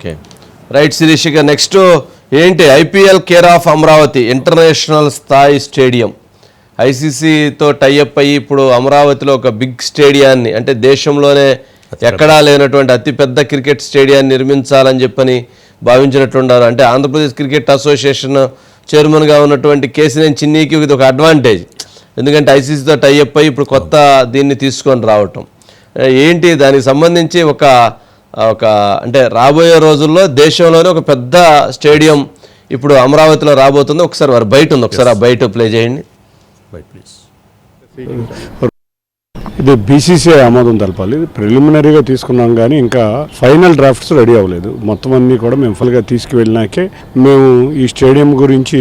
Okay right Sirish ఇక next ఏంటి? IPL care of Amaravati international స్థాయి స్టేడియం ఐసీసీతో టైఅప్ అయ్యి ఇప్పుడు అమరావతిలో ఒక బిగ్ స్టేడియాన్ని అంటే దేశంలోనే ఎక్కడా లేనటువంటి అతిపెద్ద క్రికెట్ స్టేడియాన్ని నిర్మించాలని చెప్పని భావించినట్లున్నారు అంటే ఆంధ్రప్రదేశ్ క్రికెట్ అసోసియేషన్ చైర్మన్గా ఉన్నటువంటి కేసీనేని చిన్నీకి ఇది ఒక అడ్వాంటేజ్ ఎందుకంటే ఐసీసీతో టైఅప్ అయ్యి ఇప్పుడు కొత్త దీన్ని తీసుకొని రావటం. ఏంటి? దానికి సంబంధించి ఒక ఒక అంటే రాబోయే రోజుల్లో దేశంలోనే ఒక పెద్ద స్టేడియం ఇప్పుడు అమరావతిలో రాబోతుంది. ఒకసారి వారు బయట ఉంది. ఒకసారి ఆ బయట ప్లే చేయండి. ప్లీజ్ ఇది బీసీసీఐ ఆమోదం తెలపాలి. ప్రిలిమినరీగా తీసుకున్నాం కానీ ఇంకా ఫైనల్ డ్రాఫ్ట్స్ రెడీ అవ్వలేదు. మొత్తం అన్ని కూడా మేము ఫుల్గా తీసుకువెళ్ళినాకే మేము ఈ స్టేడియం గురించి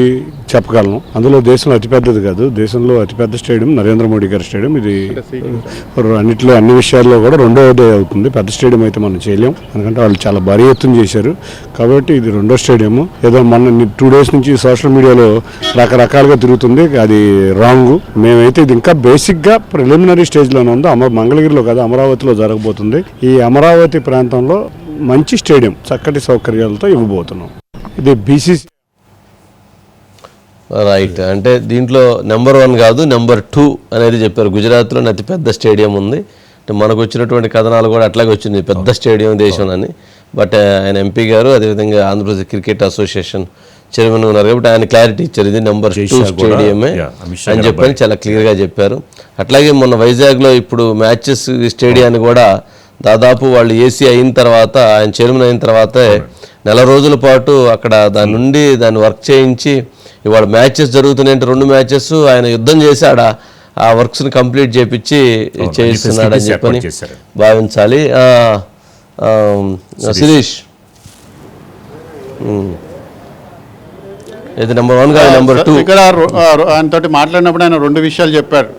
చెప్పగలం అందులో దేశంలో అతిపెద్దది కాదు. దేశంలో అతిపెద్ద స్టేడియం నరేంద్ర మోడీ గారి స్టేడియం. ఇది అన్నిట్లో అన్ని విషయాల్లో కూడా రెండవది అవుతుంది. పెద్ద స్టేడియం అయితే మనం చేయలేం. ఎందుకంటే వాళ్ళు చాలా భారీ ఎత్తున చేశారు. కాబట్టి ఇది రెండో స్టేడియం ఏదో మన టూ డేస్ నుంచి సోషల్ మీడియాలో రకరకాలుగా తిరుగుతుంది. అది రాంగ్. మేమైతే ఇది ఇంకా బేసిక్గా ప్రిలిమినరీ స్టేజ్లోనే మంగళగిరిలో కాదు అమరావతిలో జరగబోతుంది. ఈ అమరావతి ప్రాంతంలో మంచి స్టేడియం చక్కటి సౌకర్యాలతో ఇవ్వబోతున్నాం. ఇది బీసీసీ రైట్ అంటే దీంట్లో నెంబర్ వన్ కాదు నెంబర్ టూ అనేది చెప్పారు. గుజరాత్లో అతి పెద్ద స్టేడియం ఉంది. అంటే మనకు వచ్చినటువంటి కథనాలు కూడా అట్లాగే వచ్చింది. పెద్ద స్టేడియం దేశం అని బట్ ఆయన ఎంపీ గారు అదేవిధంగా ఆంధ్రప్రదేశ్ క్రికెట్ అసోసియేషన్ చైర్మన్ ఉన్నారు కాబట్టి ఆయన క్లారిటీ ఇచ్చారు. ఇది నెంబర్ టూ స్టేడియమే అని చెప్పని చాలా క్లియర్గా చెప్పారు. అట్లాగే మొన్న వైజాగ్లో ఇప్పుడు మ్యాచెస్ స్టేడియాన్ని కూడా దాదాపు వాళ్ళు ఏసీ అయిన తర్వాత ఆయన చైర్మన్ అయిన తర్వాతే నెల రోజుల పాటు అక్కడ దాని నుండి దాన్ని వర్క్ చేయించి ఇవాళ మ్యాచెస్ జరుగుతున్నాయంటే రెండు మ్యాచెస్ ఆయన యుద్ధం చేసి ఆడ ఆ వర్క్స్ని కంప్లీట్ చేపించి చేయిస్తున్నాడని చెప్పని. భావించాలి. శిరీష్. ఇది నెంబర్ వన్ కాదు నెంబర్ టూ ఇక్కడ రొ- ఆ, రొ- ఆయనతోటి మాట్లాడినప్పుడు ఆయన రెండు విషయాలు చెప్పారు.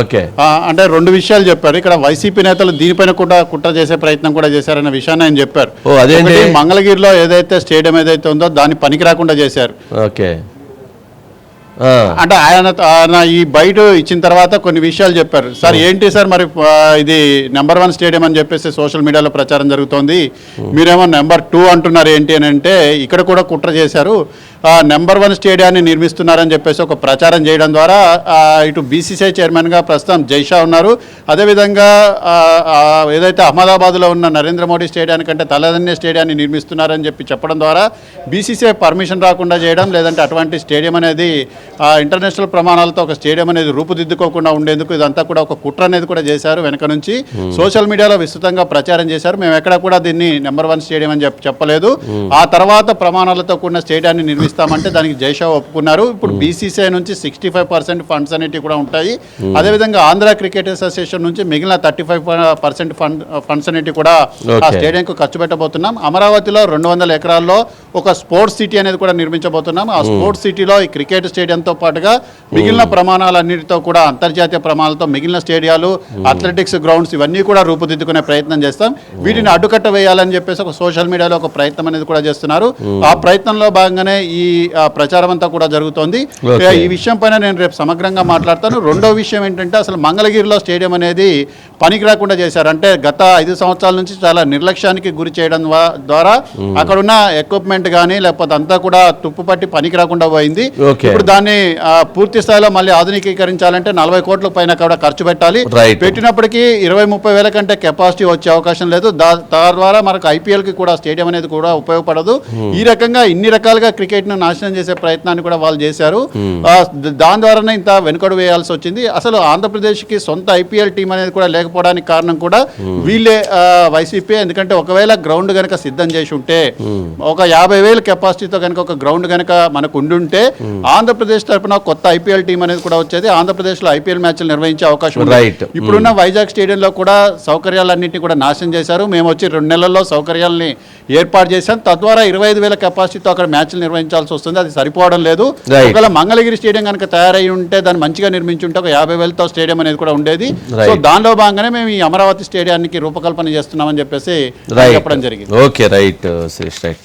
ఓకే ఆ, అంటే రెండు విషయాలు చెప్పారు. ఇక్కడ వైసీపీ నేతలు దీనిపైన కూడా కుట్ర చేసే ప్రయత్నం కూడా చేశారన్న విషయాన్ని ఆయన చెప్పారు. మంగళగిరిలో ఏదైతే స్టేడియం ఏదైతే ఉందో దాన్ని పనికి రాకుండా చేశారు. ఓకే అంటే ఆయన ఆయన ఈ బయట ఇచ్చిన తర్వాత కొన్ని విషయాలు చెప్పారు. సార్ ఏంటి సార్ మరి ఇది నెంబర్ వన్ స్టేడియం అని చెప్పేసి సోషల్ మీడియాలో ప్రచారం జరుగుతోంది. మీరేమో నెంబర్ టూ అంటున్నారు ఏంటి అని అంటే ఇక్కడ కూడా కుట్ర చేశారు. నెంబర్ వన్ స్టేడియాన్ని నిర్మిస్తున్నారని చెప్పేసి ఒక ప్రచారం చేయడం ద్వారా ఇటు బీసీసీఐ చైర్మన్గా ప్రస్తుతం జైషా ఉన్నారు. అదేవిధంగా ఏదైతే అహ్మదాబాద్లో ఉన్న నరేంద్ర మోడీ స్టేడియానికంటే తలదన్య స్టేడియాన్ని నిర్మిస్తున్నారని చెప్పి చెప్పడం ద్వారా బీసీసీఐ పర్మిషన్ రాకుండా చేయడం లేదంటే అటువంటి స్టేడియం అనేది ఇంటర్నేషనల్ ప్రమాణాలతో ఒక స్టేడియం అనేది రూపుదిద్దుకోకుండా ఉండేందుకు ఇదంతా కూడా ఒక కుట్ర అనేది కూడా చేశారు వెనక నుంచి. సోషల్ మీడియాలో విస్తృతంగా ప్రచారం చేశారు. మేము ఎక్కడ కూడా దీన్ని నెంబర్ వన్ స్టేడియం అని చెప్పి చెప్పలేదు. ఆ తర్వాత ప్రమాణాలతో కూడిన స్టేడియాన్ని నిర్మిస్తామంటే దానికి జైషా ఒప్పుకున్నారు. ఇప్పుడు బీసీసీఐ నుంచి సిక్స్టీ ఫైవ్ పర్సెంట్ ఫండ్స్ అనేటివి కూడా ఉంటాయి. అదేవిధంగా ఆంధ్ర క్రికెట్ అసోసియేషన్ నుంచి మిగిలిన thirty five percent fund funds అనేటివి కూడా ఆ. స్టేడియంకు ఖర్చు పెట్టబోతున్నాం. అమరావతిలో రెండు వందల ఎకరాల్లో ఒక స్పోర్ట్స్ సిటీ అనేది కూడా నిర్మించబోతున్నాం. ఆ స్పోర్ట్స్ సిటీలో ఈ క్రికెట్ స్టేడియంతో పాటుగా మిగిలిన ప్రమాణాలన్నిటితో కూడా అంతర్జాతీయ ప్రమాణాలతో మిగిలిన స్టేడియాలు అథ్లెటిక్స్ గ్రౌండ్స్ ఇవన్నీ కూడా రూపుదిద్దుకునే ప్రయత్నం చేస్తాం. వీటిని అడ్డుకట్ట వేయాలని చెప్పేసి ఒక సోషల్ మీడియాలో ఒక ప్రయత్నం అనేది కూడా చేస్తున్నారు. ఆ ప్రయత్నంలో భాగంగానే ఈ ప్రచారం అంతా కూడా జరుగుతోంది. ఈ విషయం పైన నేను రేపు సమగ్రంగా మాట్లాడతాను. రెండో విషయం ఏంటంటే అసలు మంగళగిరిలో స్టేడియం అనేది పనికి రాకుండా చేశారు. అంటే గత ఐదు సంవత్సరాల నుంచి చాలా నిర్లక్ష్యానికి గురి చేయడం ద్వా- ద్వారా అక్కడ ఉన్న ఎక్విప్మెంట్ కానీ లేకపోతే అంతా కూడా తుప్పు పట్టి పనికి రాకుండా పోయింది. ఇప్పుడు దాన్ని పూర్తి స్థాయిలో మళ్ళీ ఆధునికీకరించాలంటే నలభై కోట్ల పైన కూడా ఖర్చు పెట్టాలి. పెట్టినప్పటికీ ఇరవై ముప్పై వేల కంటే కెపాసిటీ వచ్చే అవకాశం లేదు. దా- తద్వారా మనకు ఐపీఎల్కి కూడా స్టేడియం అనేది కూడా ఉపయోగపడదు. ఈ రకంగా ఇన్ని రకాలుగా క్రికెట్ను నాశనం చేసే ప్రయత్నాన్ని కూడా వాళ్ళు చేశారు. ద- దాని ద్వారానే ఇంత వెనుకడు వేయాల్సి వచ్చింది. అసలు ఆంధ్రప్రదేశ్కి సొంత ఐపీఎల్ టీం అనేది కూడా లేకపోవడానికి కారణం కూడా వీళ్ళే ఆ, వైసీపీ. ఎందుకంటే ఒకవేళ గ్రౌండ్ కనుక సిద్ధం చేసి ఉంటే ఒక యాభై వేల కెపాసిటీతో కనుక ఒక గ్రౌండ్ కనుక మనకు ఉండుంటే ఆంధ్రప్రదేశ్ తరపున కొత్త ఐపీఎల్ టీం అనేది కూడా వచ్చేది. ఆంధ్రప్రదేశ్లో ఐపీఎల్ మ్యాచ్లు నిర్వహించే అవకాశం ఉంది. Right. ఇప్పుడున్న వైజాగ్ స్టేడియంలో కూడా సౌకర్యాలన్నింటినీ కూడా నాశనం చేశారు. మేము వచ్చి రెండు నెలల్లో సౌకర్యాలని ఏర్పాటు చేశాం. తద్వారా ఇరవై ఐదు వేల కెపాసిటీతో అక్కడ మ్యాచ్లు నిర్వహించాల్సి వస్తుంది. అది సరిపోవడం లేదు. ఒకవేళ మంగళగిరి స్టేడియం కనుక తయారై ఉంటే దాన్ని మంచిగా నిర్మించి ఉంటే ఒక యాభై వేలతో స్టేడియం అనేది కూడా ఉండేది. సో. దానిలో భాగంగానే మేము ఈ అమరావతి స్టేడియానికి రూపకల్పన చేస్తున్నామని చెప్పేసి రైట్ చెప్పడం జరిగింది. Okay right right